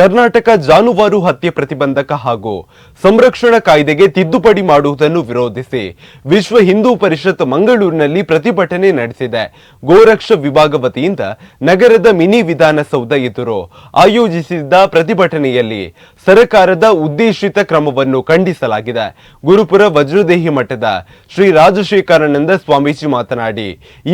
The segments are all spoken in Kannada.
ಕರ್ನಾಟಕ ಜಾನುವಾರು ಹತ್ಯೆ ಪ್ರತಿಬಂಧಕ ಹಾಗೂ ಸಂರಕ್ಷಣಾ ಕಾಯ್ದೆಗೆ ತಿದ್ದುಪಡಿ ಮಾಡುವುದನ್ನು ವಿರೋಧಿಸಿ ವಿಶ್ವ ಹಿಂದೂ ಪರಿಷತ್ ಮಂಗಳೂರಿನಲ್ಲಿ ಪ್ರತಿಭಟನೆ ನಡೆಸಿದೆ. ಗೋರಕ್ಷ ವಿಭಾಗ ವತಿಯಿಂದ ನಗರದ ಮಿನಿ ವಿಧಾನಸೌಧ ಎದುರು ಆಯೋಜಿಸಿದ್ದ ಪ್ರತಿಭಟನೆಯಲ್ಲಿ ಸರ್ಕಾರದ ಉದ್ದೇಶಿತ ಕ್ರಮವನ್ನು ಖಂಡಿಸಲಾಗಿದೆ. ಗುರುಪುರ ವಜ್ರದೇಹಿ ಮಠದ ಶ್ರೀ ರಾಜಶೇಖರಾನಂದ ಸ್ವಾಮೀಜಿ ಮಾತನಾಡಿ,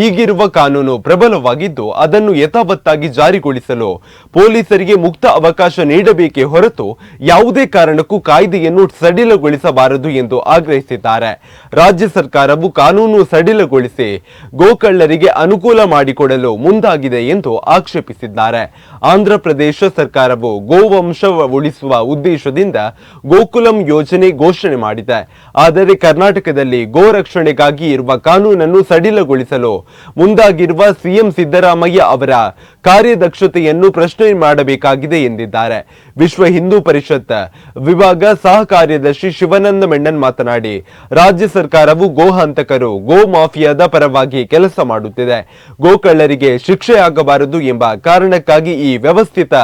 ಈಗಿರುವ ಕಾನೂನು ಪ್ರಬಲವಾಗಿದ್ದು ಅದನ್ನು ಯಥಾವತ್ತಾಗಿ ಜಾರಿಗೊಳಿಸಲು ಪೊಲೀಸರಿಗೆ ಮುಕ್ತ ಅವಕಾಶ ನೀಡಬೇಕೇ ಹೊರತು ಯಾವುದೇ ಕಾರಣಕ್ಕೂ ಕಾಯ್ದೆಯನ್ನು ಸಡಿಲಗೊಳಿಸಬಾರದು ಎಂದು ಆಗ್ರಹಿಸಿದ್ದಾರೆ. ರಾಜ್ಯ ಸರ್ಕಾರವು ಕಾನೂನು ಸಡಿಲಗೊಳಿಸಿ ಗೋಕಳ್ಳರಿಗೆ ಅನುಕೂಲ ಮಾಡಿಕೊಡಲು ಮುಂದಾಗಿದೆ ಎಂದು ಆಕ್ಷೇಪಿಸಿದ್ದಾರೆ. ಆಂಧ್ರಪ್ರದೇಶ ಸರ್ಕಾರವು ಗೋವಂಶ ಉಳಿಸುವ ಉದ್ದೇಶದಿಂದ ಗೋಕುಲಂ ಯೋಜನೆ ಘೋಷಣೆ ಮಾಡಿದೆ. ಆದರೆ ಕರ್ನಾಟಕದಲ್ಲಿ ಗೋ ರಕ್ಷಣೆಗಾಗಿ ಇರುವ ಕಾನೂನನ್ನು ಸಡಿಲಗೊಳಿಸಲು ಮುಂದಾಗಿರುವ ಸಿಎಂ ಸಿದ್ದರಾಮಯ್ಯ ಅವರ ಕಾರ್ಯದಕ್ಷತೆಯನ್ನು ಪ್ರಶ್ನೆ ಮಾಡಬೇಕಾಗಿದೆ ಎಂದಿದ್ದಾರೆ. ವಿಶ್ವ ಹಿಂದೂ ಪರಿಷತ್ ವಿಭಾಗ ಸಹ ಕಾರ್ಯದರ್ಶಿ ಶಿವಾನಂದ ಮೆಂಡನ್ ಮಾತನಾಡಿ, ರಾಜ್ಯ ಸರ್ಕಾರವು ಗೋ ಹಂತಕರು, ಗೋ ಮಾಫಿಯಾದ ಪರವಾಗಿ ಕೆಲಸ ಮಾಡುತ್ತಿದೆ. ಗೋಕಳ್ಳರಿಗೆ ಶಿಕ್ಷೆಯಾಗಬಾರದು ಎಂಬ ಕಾರಣಕ್ಕಾಗಿ ಈ ವ್ಯವಸ್ಥಿತ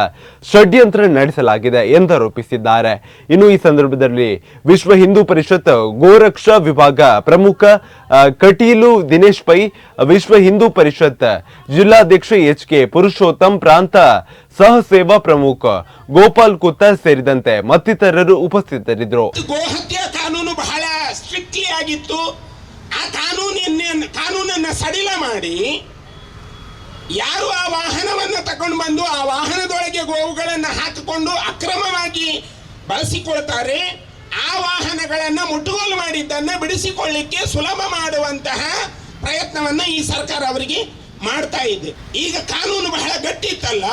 ಷಡ್ಯಂತ್ರ ನಡೆಸಲಾಗಿದೆ ಎಂದಾರೋಪಿಸಿದ್ದಾರೆ. ಇನ್ನು ಈ ಸಂದರ್ಭದಲ್ಲಿ ವಿಶ್ವ ಹಿಂದೂ ಪರಿಷತ್ ಗೋರಕ್ಷಾ ವಿಭಾಗ ಪ್ರಮುಖ ಕಟೀಲು ದಿನೇಶ್ ಪೈ, ವಿಶ್ವ ಹಿಂದೂ ಪರಿಷತ್ ಜಿಲ್ಲಾಧ್ಯಕ್ಷ ಎಚ್ ಕೆ ಪುರುಷೋತ್ತಮ್ ಪ್ರಾಂತ ಸಹ ಸೇವಾ ಪ್ರಮುಖ ಗೋಪಾಲ್ ಕುತ್ತ ಸೇರಿದಂತೆ ಮತ್ತಿತರರು ಉಪಸ್ಥಿತರಿದ್ದರು. ಗೋಹತ್ಯೆ ಕಾನೂನು ಬಹಳ ಸ್ಟ್ರಿಕ್ಟ್ಲಿ ಆಗಿತ್ತು. ಆ ಕಾನೂನಿನ ಕಾನೂನನ್ನ ಸಡಿಲ ಮಾಡಿ ಯಾರು ಆ ವಾಹನವನ್ನ ತಕೊಂಡು ಬಂದು ಆ ವಾಹನದೊಳಗೆ ಗೋವುಗಳನ್ನ ಹಾಕಿಕೊಂಡು ಅಕ್ರಮವಾಗಿ ಬಳಸಿಕೊಳ್ತಾರೆ, ಆ ವಾಹನಗಳನ್ನ ಮುಟ್ಟುಗೋಲು ಮಾಡಿದ್ದನ್ನು ಬಿಡಿಸಿಕೊಳ್ಳಿಕ್ಕೆ ಸುಲಭ ಮಾಡುವಂತಹ ಪ್ರಯತ್ನವನ್ನ ಈ ಸರ್ಕಾರ ಅವರಿಗೆ ಮಾಡ್ತಾ ಇದೆ ಈಗ ಕಾನೂನು ಬಹಳ ಗಟ್ಟಿ ಇತ್ತಲ್ಲ?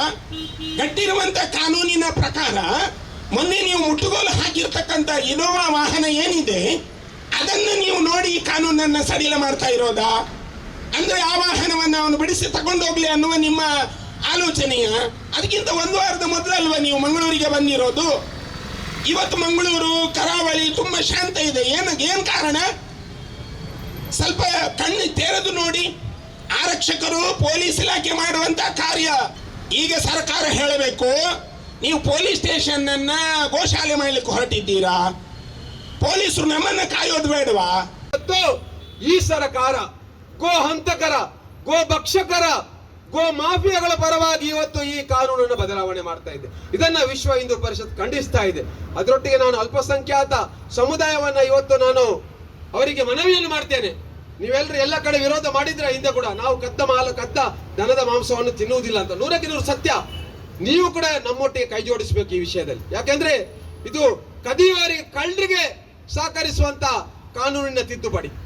ಗಟ್ಟಿರುವಂತ ಕಾನೂನಿನ ಪ್ರಕಾರ ಮೊನ್ನೆ ನೀವು ಮುಟ್ಟುಗೋಲು ಹಾಕಿರ್ತಕ್ಕಂಥ ಇನೋವಾ ವಾಹನ ಏನಿದೆ, ಅದನ್ನು ನೀವು ನೋಡಿ ಕಾನೂನನ್ನ ಸಡಿಲ ಮಾಡ್ತಾ ಇರೋದಾ? ಅಂದ್ರೆ ಆ ವಾಹನವನ್ನ ಅವನು ಬಿಡಿಸಿ ತಗೊಂಡೋಗ್ಲಿ ಅನ್ನುವ ನಿಮ್ಮ ಆಲೋಚನೆಯ? ಅದಕ್ಕಿಂತ ಒಂದು ವಾರದ ಮೊದಲಲ್ವ ನೀವು ಮಂಗಳೂರಿಗೆ ಬಂದಿರೋದು? ಇವತ್ತು ಮಂಗಳೂರು, ಕರಾವಳಿ ತುಂಬಾ ಶಾಂತ ಇದೆ. ಏನು, ಏನ್ ಕಾರಣ? ಸ್ವಲ್ಪ ಕಣ್ಣು ತೆರೆದು ನೋಡಿ. ಆರಕ್ಷಕರು ಪೊಲೀಸ್ ಇಲಾಖೆ ಮಾಡುವಂತ ಕಾರ್ಯ. ಈಗ ಸರ್ಕಾರ ಹೇಳಬೇಕು, ನೀವು ಪೊಲೀಸ್ ಸ್ಟೇಷನ್ ಅನ್ನ ಗೋಶಾಲೆ ಮಾಡಲಿಕ್ಕೆ ಹೊರಟಿದ್ದೀರಾ? ಪೊಲೀಸರು ನಮ್ಮನ್ನ ಕಾಯೋದು ಬೇಡವಾ? ಮತ್ತು ಈ ಸರ್ಕಾರ ಗೋ ಹಂತಕರ, ಗೋ ಭಕ್ಷಕರ, ಗೋ ಮಾಫಿಯಾಗಳ ಪರವಾಗಿ ಇವತ್ತು ಈ ಕಾನೂನನ್ನು ಬದಲಾವಣೆ ಮಾಡ್ತಾ ಇದೆ. ಇದನ್ನ ವಿಶ್ವ ಹಿಂದೂ ಪರಿಷತ್ ಖಂಡಿಸ್ತಾ ಇದೆ. ಅದರೊಟ್ಟಿಗೆ ನಾನು ಅಲ್ಪಸಂಖ್ಯಾತ ಸಮುದಾಯವನ್ನ ಇವತ್ತು ನಾನು ಅವರಿಗೆ ಮನವಿಯನ್ನು ಮಾಡ್ತೇನೆ. ನೀವೆಲ್ಲರೂ ಎಲ್ಲ ಕಡೆ ವಿರೋಧ ಮಾಡಿದ್ರೆ ಹಿಂದೆ ಕೂಡ ನಾವು ಕದ್ದ ಮಾಲು ಕತ್ತ ದನದ ಮಾಂಸವನ್ನು ತಿನ್ನುವುದಿಲ್ಲ ಅಂತ. ನೂರಕ್ಕೆ ನೂರು ಸತ್ಯ. ನೀವು ಕೂಡ ನಮ್ಮೊಟ್ಟಿಗೆ ಕೈ ಜೋಡಿಸಬೇಕು ಈ ವಿಷಯದಲ್ಲಿ. ಯಾಕೆಂದ್ರೆ ಇದು ಕದಿವಾರಿ ಕಳ್ಳರಿಗೆ ಸಹಕರಿಸುವಂತ ಕಾನೂನಿನ ತಿದ್ದುಪಡಿ.